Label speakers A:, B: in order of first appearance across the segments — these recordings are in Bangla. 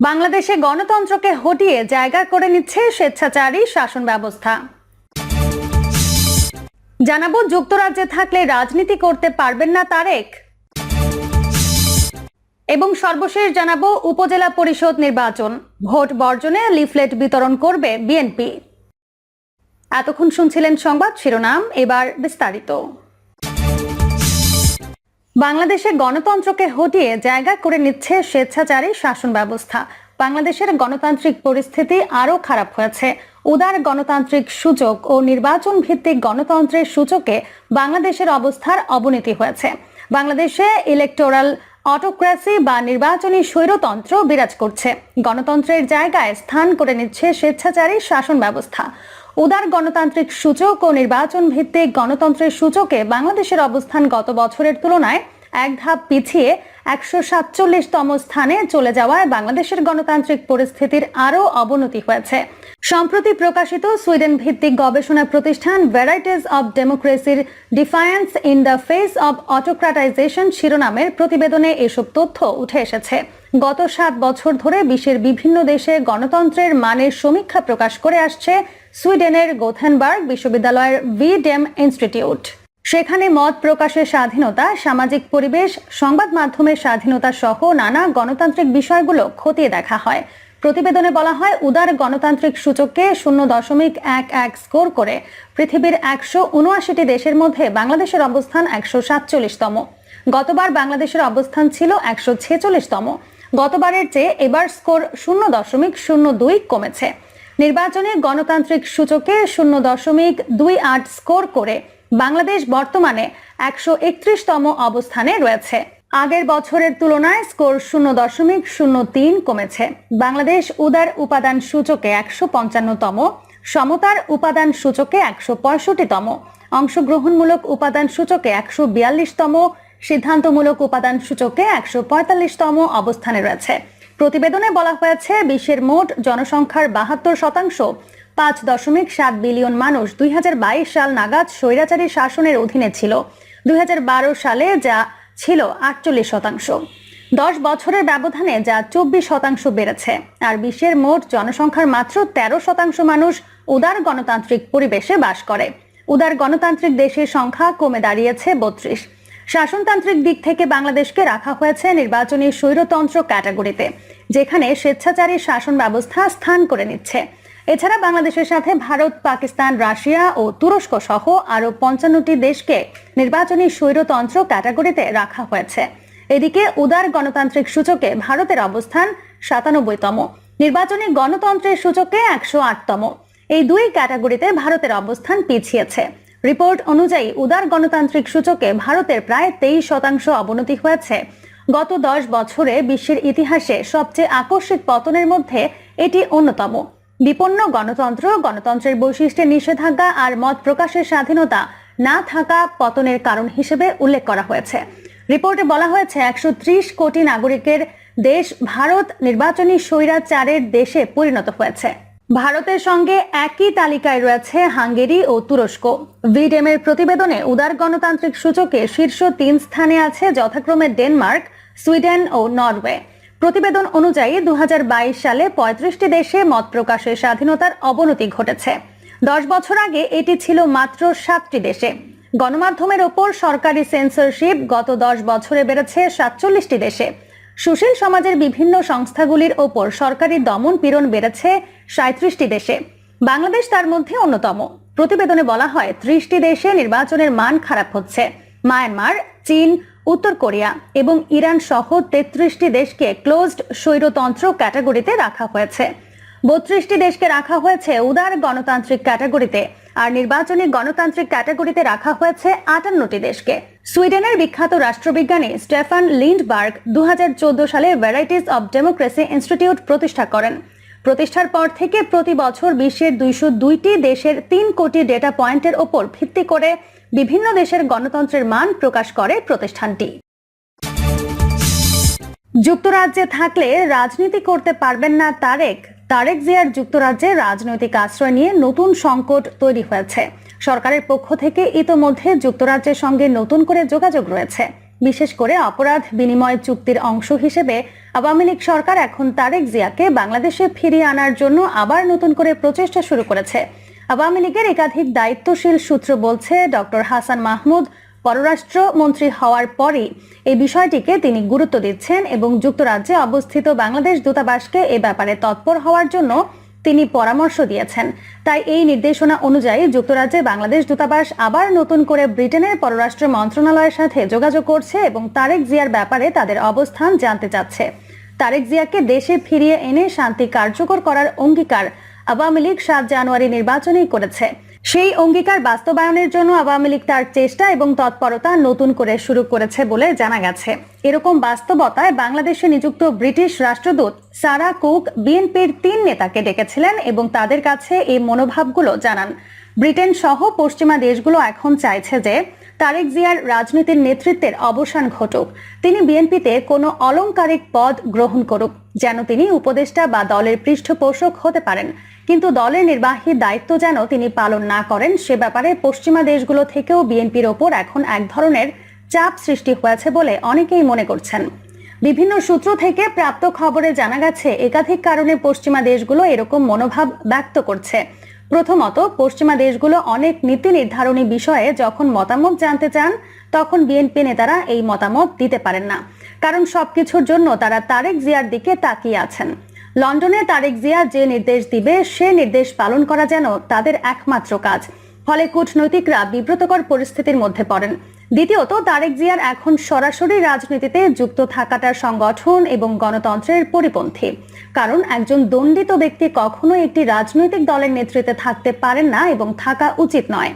A: বাংলাদেশে গণতন্ত্রকে হটিয়ে জায়গা করে নিচ্ছে স্বেচ্ছাচারী শাসন ব্যবস্থা। জানাব, যুক্তরাজ্যে থাকলে রাজনীতি করতে পারবেন না তারেক। এবং সর্বশেষ জানাব, উপজেলা পরিষদ নির্বাচন। ভোট বর্জনে লিফলেট বিতরণ করবে বিএনপি। এতক্ষণ শুনছিলেন সংবাদ শিরোনাম, এবার বিস্তারিত। বাংলাদেশে গণতন্ত্রকে হটিয়ে জায়গা করে নিচ্ছে স্বেচ্ছাচারী শাসন ব্যবস্থা। বাংলাদেশের গণতান্ত্রিক পরিস্থিতি আরও খারাপ হয়েছে। উদার গণতান্ত্রিক সূচক ও নির্বাচন ভিত্তিক গণতন্ত্রের সূচকে বাংলাদেশের অবস্থার অবনতি হয়েছে। বাংলাদেশে ইলেকটোরাল অটোক্রেসি বা নির্বাচনী স্বৈরতন্ত্র বিরাজ করছে। গণতন্ত্রের জায়গায় স্থান করে নিচ্ছে স্বেচ্ছাচারী শাসন ব্যবস্থা। উদার গণতান্ত্রিক সূচক ও নির্বাচন ভিত্তিক গণতন্ত্রের সূচকে বাংলাদেশের অবস্থান গত বছরের তুলনায় এক ধাপ পিছিয়ে একশো সাতচল্লিশতম স্থানে চলে যাওয়ায় বাংলাদেশের গণতান্ত্রিক পরিস্থিতির আরও অবনতি হয়েছে। সম্প্রতি প্রকাশিত সুইডেন ভিত্তিক গবেষণা প্রতিষ্ঠান varieties of ডেমোক্রেসির defiance in the face of autocratization শিরোনামের প্রতিবেদনে এসব তথ্য উঠে এসেছে। গত সাত বছর ধরে বিশ্বের বিভিন্ন দেশে গণতন্ত্রের মানের সমীক্ষা প্রকাশ করে আসছে সুইডেনের গোথেনবার্গ বিশ্ববিদ্যালয়ের ভি ডেম ইনস্টিটিউট। সেখানে মত প্রকাশের স্বাধীনতা, সামাজিক পরিবেশ, সংবাদ মাধ্যমের স্বাধীনতা সহ নানা গণতান্ত্রিক বিষয়গুলো খতিয়ে দেখা হয়। প্রতিবেদনে বলা হয়, উদার গণতান্ত্রিক সূচককে শূন্য দশমিক এক এক স্কোর করে পৃথিবীর একশো উনআশিটি দেশের মধ্যে বাংলাদেশের অবস্থান একশো সাতচল্লিশতম। গতবার বাংলাদেশের অবস্থান ছিল একশো ছেচল্লিশতম। গতবারের চেয়ে এবার স্কোর শূন্য দশমিক শূন্য দুই কমেছে। নির্বাচনে গণতান্ত্রিক সূচকে শূন্য দশমিক দুই আট স্কোর করে বাংলাদেশ বর্তমানে একশো একত্রিশতম অবস্থানে রয়েছে। আগের বছরের তুলনায় স্কোর শূন্য দশমিক শূন্য তিন কমেছে। বাংলাদেশ উদার উপাদান সূচকে একশো পঞ্চান্নতম, সমতার উপাদান সূচকে একশো পঁয়ষট্টিতম, অংশগ্রহণমূলক উপাদান সূচকে একশো বিয়াল্লিশতম সিদ্ধান্তমূলক উপাদান সূচকে একশো পঁয়তাল্লিশতম অবস্থানে রয়েছে। প্রতিবেদনে বলা হয়েছে, বিশ্বের মোট জনসংখ্যার বাহাত্তর শতাংশ, পাঁচ দশমিক সাত বিলিয়ন মানুষ দুই হাজার বাইশ সাল নাগাদ স্বৈরাচারী শাসনের অধীনে ছিল। দুই হাজার বারো সালে যা ছিল আটচল্লিশ শতাংশ। দশ বছরের ব্যবধানে যা চব্বিশ শতাংশ বেড়েছে। আর বিশ্বের মোট জনসংখ্যার মাত্র তেরো শতাংশ মানুষ উদার গণতান্ত্রিক পরিবেশে বাস করে। উদার গণতান্ত্রিক দেশের সংখ্যা কমে দাঁড়িয়েছে বত্রিশ। শাসনতান্ত্রিক দিক থেকে বাংলাদেশকে রাখা হয়েছে নির্বাচনী স্বৈরতন্ত্র ক্যাটাগরিতে, যেখানে স্বেচ্ছাচারী শাসন ব্যবস্থা স্থান করে নিচ্ছে। এছাড়া বাংলাদেশের সাথে ভারত, পাকিস্তান, রাশিয়া ও তুরস্ক সহ আরও পঞ্চান্নটি দেশকে নির্বাচনী স্বৈরতন্ত্র ক্যাটাগরিতে রাখা হয়েছে। এদিকে উদার গণতান্ত্রিক সূচকে ভারতের অবস্থান সাতানব্বইতম, নির্বাচনী গণতন্ত্রের সূচকে একশো আটতম। এই দুই ক্যাটাগরিতে ভারতের অবস্থান পিছিয়েছে। রিপোর্ট অনুযায়ী উদার গণতান্ত্রিক সূচকে ভারতের প্রায় তেইশ শতাংশ অবনতি হয়েছে। গত দশ বছরে বিশ্বের ইতিহাসে সবচেয়ে আকস্মিক পতনের মধ্যে এটি অন্যতম। বিপন্ন গণতন্ত্র, গণতন্ত্রের বৈশিষ্ট্যের নিষেধাজ্ঞা আর মত প্রকাশের স্বাধীনতা না থাকা পতনের কারণ হিসেবে উল্লেখ করা হয়েছে। রিপোর্টে বলা হয়েছে, একশো ত্রিশ কোটি নাগরিকের দেশ ভারত নির্বাচনী স্বৈরাচারের দেশে পরিণত হয়েছে। ভারতের সঙ্গে একই তালিকায় রয়েছে হাঙ্গেরি ও তুরস্ক। ভিডেমের প্রতিবেদনে উদার গণতান্ত্রিক সূচকে শীর্ষ তিন স্থানে আছে যথাক্রমে ডেনমার্ক, সুইডেন ও নরওয়ে। প্রতিবেদন অনুযায়ী দু হাজার বাইশ সালে পঁয়ত্রিশটি দেশে মত প্রকাশের স্বাধীনতার অবনতি ঘটেছে। দশ বছর আগে এটি ছিল মাত্র সাতটি দেশে। গণমাধ্যমের ওপর সরকারি সেন্সরশিপ গত দশ বছরে বেড়েছে সাতচল্লিশটি দেশে। সুশীল সমাজের বিভিন্ন সংস্থাগুলির ওপর সরকারি দমন পীড়ন বেড়েছে সাঁত্রিশটি দেশে। বাংলাদেশ তার মধ্যে অন্যতম। প্রতিবেদনে বলা হয়, ত্রিশটি দেশে নির্বাচনের মান খারাপ হচ্ছে। মায়ানমার, চীন, উত্তর কোরিয়া এবং ইরান সহ তেত্রিশটি দেশকে ক্লোজড স্বৈরতন্ত্র ক্যাটাগরিতে রাখা হয়েছে। বত্রিশটি দেশকে রাখা হয়েছে উদার গণতান্ত্রিক ক্যাটাগরিতে, আর নির্বাচনী গণতান্ত্রিক ক্যাটাগরিতে রাখা হয়েছে আটান্নটি দেশকে। সুইডেনের বিখ্যাত রাষ্ট্রবিজ্ঞানী স্টেফান লিন্ডবার্গ দু হাজার চোদ্দ সালে ভ্যারাইটিস অব ডেমোক্রেসি ইনস্টিটিউট প্রতিষ্ঠা করেন। প্রতিষ্ঠার পর থেকে প্রতি বছর বিশ্বের দুইশো দুইটি দেশের তিন কোটি ডেটা পয়েন্টের ওপর ভিত্তি করে বিভিন্ন দেশের গণতন্ত্রের মান প্রকাশ করে প্রতিষ্ঠানটি। যুক্তরাজ্যে থাকলে রাজনীতি করতে পারবেন না তারেক। তারেক জিয়ার যুক্তরাজ্যে রাজনৈতিক আশ্রয় নিয়ে নতুন সংকট তৈরি হয়েছে। সরকারের পক্ষ থেকে ইতোমধ্যে যুক্তরাজ্যের সঙ্গে নতুন করে যোগাযোগ রয়েছে। বিশেষ করে অপরাধ বিনিময় চুক্তির অংশ হিসেবে আওয়ামী লীগ সরকার এখন তারেক জিয়াকে বাংলাদেশে ফিরিয়ে আনার জন্য আবার নতুন করে প্রচেষ্টা শুরু করেছে। আওয়ামী লীগের একাধিক দায়িত্বশীল সূত্র বলছে, ডক্টর হাসান মাহমুদ পররাষ্ট্র মন্ত্রী হওয়ার পরই এই বিষয়টিকে তিনি গুরুত্ব দিচ্ছেন এবং যুক্তরাজ্যে অবস্থিত বাংলাদেশ দূতাবাসকে এ ব্যাপারে তৎপর হওয়ার জন্য তিনি পরামর্শ দিয়েছেন। তাই এই নির্দেশনা অনুযায়ী যুক্তরাজ্যে বাংলাদেশ দূতাবাস আবার নতুন করে ব্রিটেনের পররাষ্ট্র মন্ত্রণালয়ের সাথে যোগাযোগ করছে এবং তারেক জিয়ার ব্যাপারে তাদের অবস্থান জানতে চাচ্ছে। তারেক জিয়াকে দেশে ফিরিয়ে এনে শান্তি কার্যকর করার অঙ্গীকার আওয়ামী লীগ সাত জানুয়ারি নির্বাচনেই করেছে। সেই অঙ্গীকার বাস্তবায়নের জন্য আওয়ামী লীগ তার চেষ্টা এবং তৎপরতা নতুন করে শুরু করেছে বলে জানা গেছে। এরকম বাস্তবতায় বাংলাদেশে নিযুক্ত ব্রিটিশ রাষ্ট্রদূত সারা কুক বিএনপির তিন নেতাকে ডেকেছিলেন এবং তাদের কাছে এই মনোভাবগুলো জানান। ব্রিটেন সহ পশ্চিমা দেশগুলো এখন চাইছে যে তারেক জিয়ার রাজনীতির নেতৃত্বের অবসান ঘটুক। তিনি বিএনপিতে কোনো অলংকারিক পদ গ্রহণ করুক, যেন তিনি উপদেষ্টা বা দলের পৃষ্ঠপোষক হতে পারেন। কিন্তু দলের নির্বাহী দায়িত্ব যেন তিনি পালন না করেন, সে ব্যাপারে পশ্চিমা দেশগুলো থেকেও বিএনপির ওপর এখন এক ধরনের চাপ সৃষ্টি হয়েছে বলে অনেকেই মনে করছেন। বিভিন্ন সূত্র থেকে প্রাপ্ত খবরে জানা গেছে, একাধিক কারণে পশ্চিমা দেশগুলো এরকম মনোভাব ব্যক্ত করছে। প্রথমত, পশ্চিমা দেশগুলো অনেক নীতি নির্ধারণী বিষয়ে যখন মতামত জানতে চান, তখন বিএনপি নেতারা এই মতামত দিতে পারেন না। কারণ সবকিছুর জন্য তারা তারেক জিয়ার দিকে তাকিয়ে আছেন। লন্ডনে তারেক জিয়া যে নির্দেশ দিবে, সে নির্দেশ পালন করা যেন তাদের একমাত্র কাজ। ফলে কূটনৈতিকরা বিব্রতকর পরিস্থিতির মধ্যে পড়েন। দ্বিতীয়ত, তারেক জিয়ার এখন সরাসরি রাজনীতিতে যুক্ত থাকাটা সংগঠন এবং গণতন্ত্রের পরিপন্থী। কারণ একজন দণ্ডিত ব্যক্তি কখনো একটি রাজনৈতিক দলের নেতৃত্বে থাকতে পারেন না এবং থাকা উচিত নয়।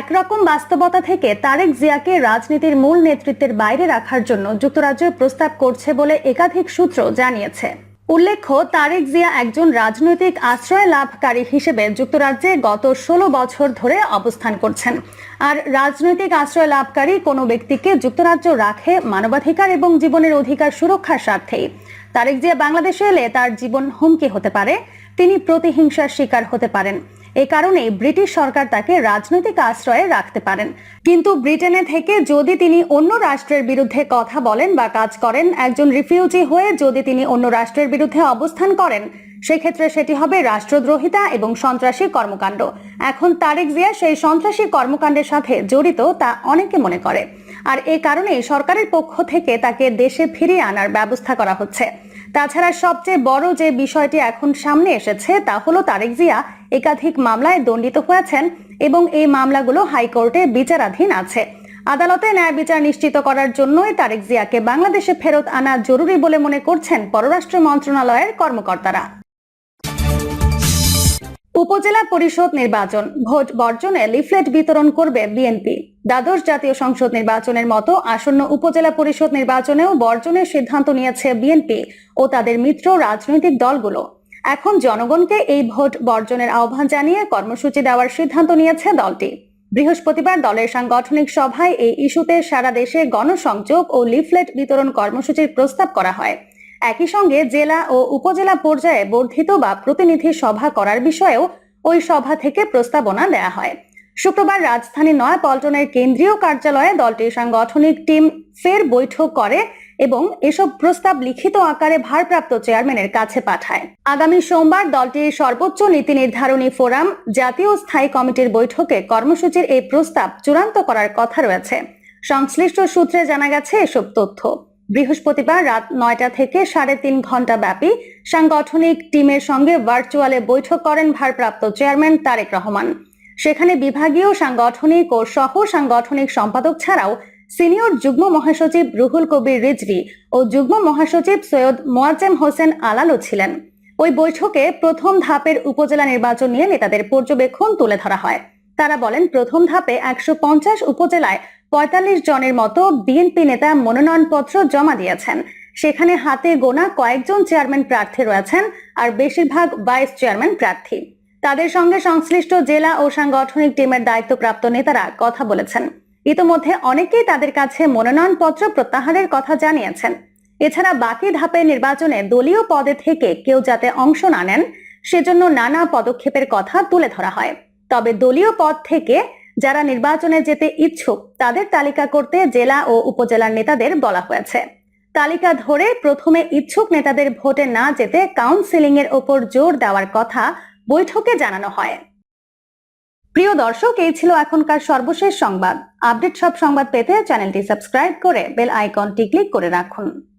A: একরকম বাস্তবতা থেকে তারেক জিয়াকে রাজনীতির মূল নেতৃত্বের বাইরে রাখার জন্য যুক্তরাজ্য প্রস্তাব করছে বলে একাধিক সূত্র জানিয়েছে। উল্লেখ্য, তারেক জিয়া একজন রাজনৈতিক আশ্রয় লাভকারী হিসেবে যুক্তরাজ্যে গত ষোলো বছর ধরে অবস্থান করছেন। আর রাজনৈতিক আশ্রয় লাভকারী কোনো ব্যক্তিকে যুক্তরাজ্য রাখে মানবাধিকার এবং জীবনের অধিকার সুরক্ষার স্বার্থেই। তারেক জিয়া বাংলাদেশে এলে তার জীবন হুমকি হতে পারে। তিনি প্রতিহিংসার শিকার হতে পারেন। এ কারণে ব্রিটিশ সরকার তাকে রাজনৈতিক আশ্রয়ে রাখতে পারেন। কিন্তু ব্রিটেনে থেকে যদি তিনি অন্য রাষ্ট্রের বিরুদ্ধে কথা বলেন বা কাজ করেন, একজন রিফিউজি হয়ে যদি তিনি অন্য রাষ্ট্রের বিরুদ্ধে অবস্থান করেন, সেক্ষেত্রে সেটি হবে রাষ্ট্রদ্রোহিতা এবং সন্ত্রাসী কর্মকাণ্ড। এখন তারেক জিয়া সেই সন্ত্রাসী কর্মকাণ্ডের সাথে জড়িত তা অনেকে মনে করে। আর এ কারণেই সরকারের পক্ষ থেকে তাকে দেশে ফিরিয়ে আনার ব্যবস্থা করা হচ্ছে। তাছাড়া সবচেয়ে বড় যে বিষয়টি এখন সামনে এসেছে, তা হলো তারেক জিয়া একাধিক মামলায় দণ্ডিত হয়েছেন এবং এই মামলাগুলো হাইকোর্টে বিচারাধীন আছে। আদালতে ন্যায় বিচার নিশ্চিত করার জন্যই তারেক জিয়াকে বাংলাদেশে ফেরত আনা জরুরি বলে মনে করছেন পররাষ্ট্র মন্ত্রণালয়ের কর্মকর্তারা। উপজেলা পরিষদ নির্বাচন। ভোট বর্জনে লিফলেট বিতরণ করবে বিএনপি। দ্বাদশ জাতীয় সংসদ নির্বাচনের মতো আসন্ন উপজেলা পরিষদ নির্বাচনেও বর্জনের সিদ্ধান্ত নিয়েছে বিএনপি ও তাদের মিত্র রাজনৈতিক দলগুলো। এখন জনগণকে এই ভোট বর্জনের আহ্বান জানিয়ে কর্মসূচি দেওয়ার সিদ্ধান্ত নিয়েছে দলটি। বৃহস্পতিবার দলের সাংগঠনিক সভায় এই ইস্যুতে সারা দেশে গণসংযোগ ও লিফলেট বিতরণ কর্মসূচির প্রস্তাব করা হয়। একই সঙ্গে জেলা ও উপজেলা পর্যায়ে বর্ধিত বা প্রতিনিধি সভা করার বিষয়েও ওই সভা থেকে প্রস্তাবনা দেয়া হয়। শুক্রবার রাজধানী নয়াপল্টনের কেন্দ্রীয় কার্যালয়ে দলটির সাংগঠনিক টিম ফের বৈঠক করে এবং এসব প্রস্তাব লিখিত আকারে ভারপ্রাপ্ত চেয়ারম্যানের কাছে পাঠায়। আগামী সোমবার দলটির সর্বোচ্চ নীতি নির্ধারণী ফোরাম, জাতীয় স্থায়ী কমিটির বৈঠকে কর্মসূচির এই প্রস্তাব চূড়ান্ত করার কথা রয়েছে। সংশ্লিষ্ট সূত্রে জানা গেছে এসব তথ্য। বৃহস্পতিবার রাত নয়টা থেকে সাড়ে তিন ঘণ্টা ব্যাপী সাংগঠনিক টিমের সঙ্গে ভার্চুয়ালে বৈঠক করেন ভারপ্রাপ্ত চেয়ারম্যান তারেক রহমান। সেখানে বিভাগীয় সাংগঠনিক ও সহ সাংগঠনিক সম্পাদক ছাড়াও সিনিয়র যুগ্ম মহাসচিব রুহুল কবির রিজভি ও যুগ্ম মহাসচিব সৈয়দ মোয়াজ্জেম হোসেন আলালও ছিলেন। ওই বৈঠকে প্রথম ধাপের উপজেলা নির্বাচন নিয়ে নেতাদের পর্যবেক্ষণ তুলে ধরা হয়। তারা বলেন, প্রথম ধাপে একশো পঞ্চাশ উপজেলায় পঁয়তাল্লিশ জনের মতো বিএনপি নেতা মনোনয়নপত্র জমা দিয়েছেন। সেখানে হাতে গোনা কয়েকজন চেয়ারম্যান প্রার্থী রয়েছেন আর বেশিরভাগ ভাইস চেয়ারম্যান প্রার্থী। তাদের সঙ্গে সংশ্লিষ্ট জেলা ও সাংগঠনিক টিমের দায়িত্বপ্রাপ্ত নেতারা কথা বলেছেন। ইতোমধ্যে অনেকেই তাদের কাছে মনোনয়নপত্র প্রত্যাহারের কথা জানিয়েছেন। এছাড়া বাকি ধাপের নির্বাচনে দলীয় পদে থেকে কেউ যাতে অংশ না নেন, সেজন্য নানা পদক্ষেপের কথা তুলে ধরা হয়। তবে দলীয় পদ থেকে যারা নির্বাচনে যেতে ইচ্ছুক, তাদের তালিকা করতে জেলা ও উপজেলার নেতাদের বলা হয়েছে। তালিকা ধরে প্রথমে ইচ্ছুক নেতাদের ভোটে না যেতে কাউন্সিলিং এর ওপর জোর দেওয়ার কথা বৈঠকে জানানো হয়। প্রিয় দর্শক, এই ছিল এখনকার সর্বশেষ সংবাদ। আপডেট সব সংবাদ পেতে চ্যানেলটি সাবস্ক্রাইব করে বেল আইকনটি ক্লিক করে রাখুন।